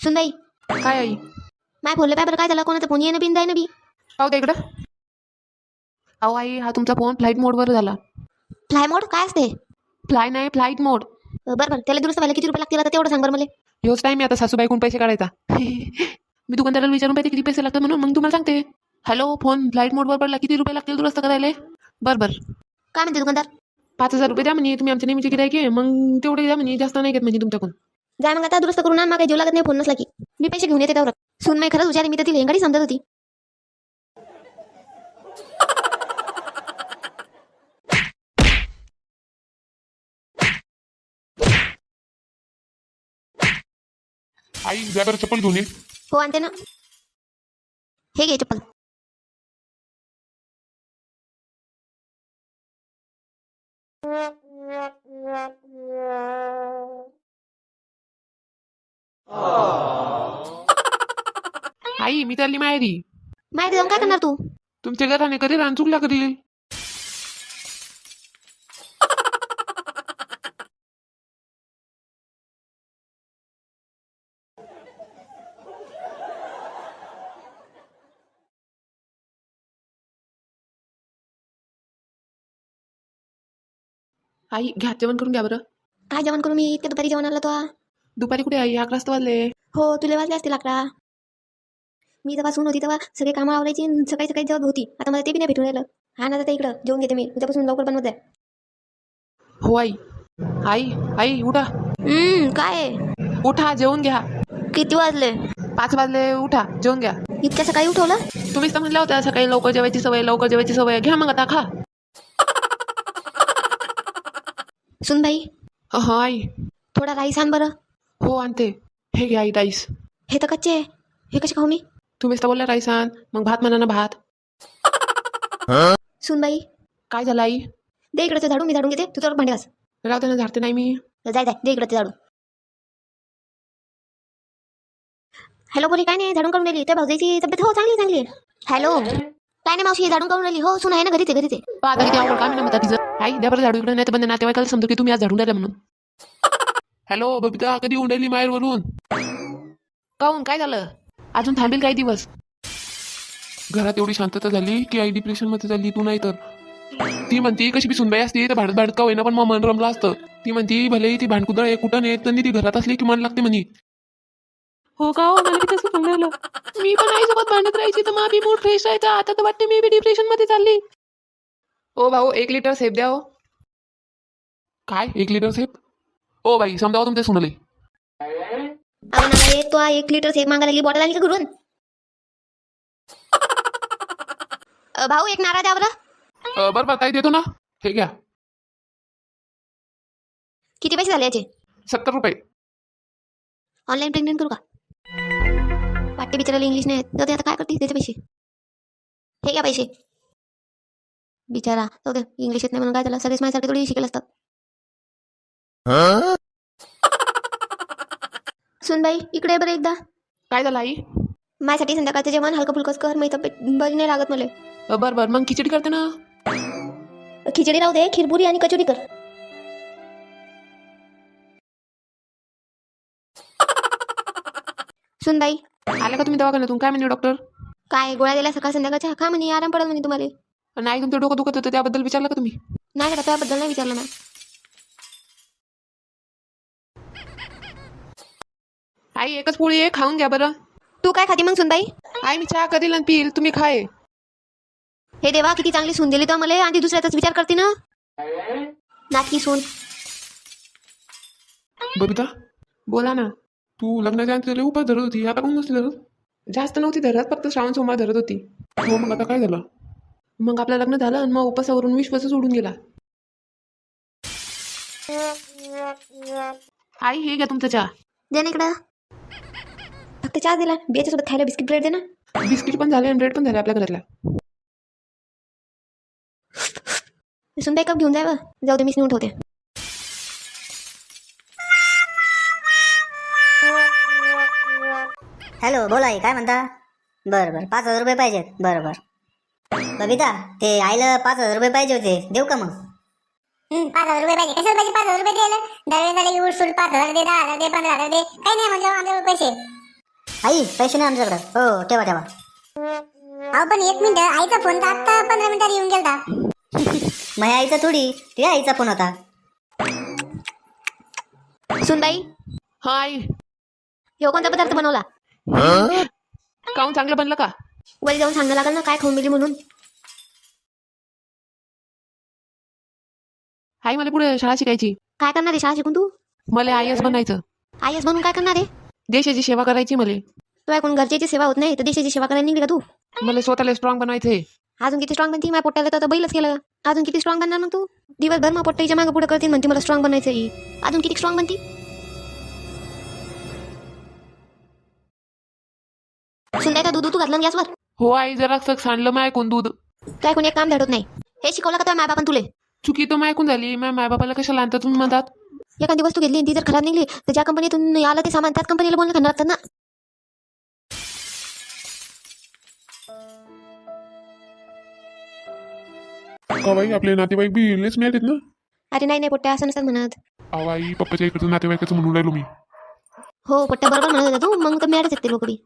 सुनबाई काय आई? माय फोनले पाय बरं काय झालं? कोणाचा फोन येणं बिन जाय ना बी? पाहू दे इकडं. अहो आई हा तुमचा फोन फ्लाईट मोडवर झाला. फ्लाय मोड काय असते? फ्लाय नाही फ्लाईट मोड बरं बरं. त्याला दुरुस्त व्हायला किती रुपये लागतील आता तेवढं सांग बरं मला. ह्योच टाईम आता सासूबाईकडून पैसे काढायचा. मी दुकानदाराला विचारून पाहिजे किती पैसे लागतात म्हणून मग तुम्हाला सांगते. हॅलो फोन फ्लाईट मोडवर पडला. किती रुपये लागतील दुरुस्त करायला? बरं बरं. काय म्हणते दुकानदार? पाच हजार रुपये द्या म्हणे. तुम्ही आमच्या नेहमीचे गिरायक आहे मग तेवढे द्या म्हणे. जास्त नाही घेत म्हणजे तुमच्याकडून. जाय मग आता दुरुस्त करून आण काही जीव लागत नाही फोन नसला की. मी पैसे घेऊन येते त्यावर. सुन मी खरंच आहे, मी तर ती लेंगाडी समजत होती. आई जा बरं चप्पल घेऊन ये हो आणते ना. हे घे चप्पल. आई मी चालली माहेरी. माहिती जाऊन काय करणार तू? तुमच्या घराने कधी रान चुकल्या कधी? आई घ्या जेवण करून घ्या बरं. काय जेवण करू मी? इतक्या दुपारी जेवण आलं तो. दुपारी कुठे आई अकरा वाजता वाजले. हो तुला वाजले असतील अकरा. मी जेव्हा सून होती तेव्हा सगळे कामं आवडायची सकाळी सकाळी जेवत होती. आता मला ते बी नाही भेटून राहिलं. हा ना आता इकडं जेवून घेते मी. उद्यापासून लवकर बनवत आहे हो आई. आई आई उठा. हम्म, काय? उठा जेवून घ्या. किती वाजले? पाच वाजले उठा जेवून घ्या. इतक्या सकाळी उठवलं? तुम्हीच तर म्हणल्या होत्या सकाळी लवकर जेवायची सवय लवकर जेवायची सवय. घ्या मग आता खा. सुन भाई हा आई. थोडा राईस आण बरं. हो आणते. हे घ्या आई राईस. हे तर कच्चे आहे. हे कसे खाऊ मी? तुम्हीच तर बोलल्या राईस आण मग भात म्हणा ना भात. सुन बाई काय झालं आई? दे इकडे ते झाडू मी झाडून घेते. तू तर भांडे घास. राहते ना झाडते नाही मी. जाय जाय दे इकडे ते झाडू हॅलो बोली काय नाही झाडून करून राहिली त्या भाऊजाईची तब्येत हो चांगली आहे, चांगली आहे. हॅलो. काय नाही मावशी झाडून करून राहिली. हो सुन आहे ना पहा आता किती आवड काय म्हणता तिचं आई द्या बरं झाडू इकडे नाही तर बंद नातेवाईकाला समजू की तुम्ही आज झाडून राहिला म्हणून. हॅलो बबिता कधी येऊन राहिली माहेरवरून? काहून काय झालं? अजून थांबेल काही दिवस. घरात एवढी शांतता झाली की आई डिप्रेशनमध्ये झाली तू नाही तर. ती म्हणती कशी बी सुनबाई असते तर भांडत भांडत का होईना पण मग मन रमलं असतं. ती म्हणती भले ती भांडकुदळ आहे कुठं नाही तर ती घरात असली की मन लागते म्हणे. हो का हो? मला बी तसं समजायला मी पण आईसोबत भांडत राहायची तर माझी मूड फ्रेश राहायचा. आता तर वाटते मी बी डिप्रेशनमध्ये चालली. ओ भाऊ एक लिटर सेफ द्या हो. काय? एक लिटर सेप ओ बाई समजावं तुमच्या सुनले. अगं ना रे तो एक लिटर सेब मागायला लागली बॉटल आली का घरून? अ, भाऊ एक नारा द्या बरं. बरं बरं काय देतो ना. हे घ्या. किती पैसे झाले याचे? सत्तर रुपये. ऑनलाईन पेमेंट करू का? वाटते बिचारायला इंग्लिश नाही येत. जाऊ दे आता काय करते? त्याचे पैसे. हे घ्या पैसे. बिचारा. जाऊ दे इंग्लिश येत नाही म्हणून काय झालं? सगळेच माझ्यासारखे थोडी शिकेल असतात. सुन बाई इकडे बरं एकदा. काय झालं आई? माझ्यासाठी संध्याकाळचं जेवण हलकं फुलकंच कर मी तब्येत बरी नाही लागत मला. बरं बरं मग खिचडी करते ना. खिचडी राहू दे खिरपुरी आणि कचोरी कर. सुन बाई. आल्या का तुम्ही दवाखान्यातून? काय म्हणे डॉक्टर काय गोळ्या दिल्या सकाळ संध्याकाळच्या? खा म्हणे आराम पडल म्हणे तुम्हाला. नाही तुमचं डोकं दुखत होतं त्याबद्दल विचारलं का तुम्ही? नाही का त्याबद्दल नाही विचारलं ना आई एकच पोळी आहे खाऊन घ्या बरं. तू काय खाती मग सुनबाई? आई मी चहा करील आणि पिईल तुम्ही खाय हे. देवा किती चांगली सून दिली तो मला आणि दुसऱ्याचाच विचार करते ना. नाटकी सून. बबिता बोला ना. तू लग्नाच्या आधी तुला उपास धरत होती आता कोण नसली धरत? जास्त नव्हती धरत फक्त श्रावण सोमवार धरत होती. हो मग आता काय झालं? मग आपलं लग्न झालं आणि मग उपासावरून विश्वास सोडून गेला. आई हे घ्या तुमचा चहा. दे ना इकडं. फक्त चहा दिला. बियाच्या सोबत खायला बिस्किट ब्रेड दे ना बिस्किट पण झाले आणि ब्रेड पण झाले आपल्या घरातल्या. सुनबाई कप घेऊन जाय बा. जाऊ दे मीच नेऊन ठेवते. हॅलो बोला आई, काय म्हणता? बरं बरं पाच हजार रुपये पाहिजेत. बरं बरं. बबिता ते आईला पाच हजार रुपये पाहिजे होते. देऊ का मग? पाच हजार रुपये पाहिजे. कशाला पाहिजे पाच हजार रुपये द्यायला? दरवेळेस झाले की उठसूट पाच हजार दे दहा हजार दे पंधरा हजार दे. काही नाही म्हणजे आमच्याकडे पैसे. आई पैसे नाही आमच्याकडे. हो ठेवा ठेवा. अहो पण एक मिनिट आईचा फोन तर आता पंधरा मिनिटात येऊन गेलता. माझ्या आईचा थोडी. ते आईचा फोन होता सुनबाई. हाय. ह्यो कोणता पदार्थ बनवला? काऊन चांगलं बनलं का? वरी जाऊन सांगायला लागल ना काय खाऊन गेली म्हणून. हाय मला पुढे शाळा शिकायची. काय करणार आहे शाळा शिकून तू? मला आय एस बनायचं. आय एस म्हणून काय करणार आहे? देशाची सेवा करायची मला. तू ऐकून घरच्याची सेवा होत नाही तर देशाची सेवा करायला निघली का तू? मला स्वतःला स्ट्रॉंग बनायचंय अजून किती स्ट्रॉंग बनती? माझ्या पोट्याला तर आता बैलच केलं. अजून किती स्ट्रॉंग बनणार मग तू? दिवसभर मग पोट्टाईच्या मागे पुढे करते म्हणते मला स्ट्रॉंग बनायचं आहे अजून किती स्ट्रॉंग बनती? सुंदर का दूध तू घातलं गॅसवर? हो आई जरा सांडलं माय ऐकून दूध. तू ऐकून एक काम धडत नाही. हे शिकवलं का तुझ्या मायबापान तुले? चुकी तर माय ऐकून झाली. माझ्या मायबापाला कशाला आणतात तुम्ही म्हणतात? एखादी वस्तू घेतली ती जर खराब निघली तर ज्या कंपनीतून आलं ते सामान त्याच कंपनीला बोलणं खाणार लागतात ना. का बाई आपले नातेवाईक बी लेच मिळतात ना? अरे नाही नाही पोट्ट्या असं नसतात म्हणत. आई पप्पाच्या इकडचं नातेवाईकाचं म्हणून राहिलो मी. हो पोट्ट्या बरोबर म्हणत होता तू मग तर आहेत ते लोक बी.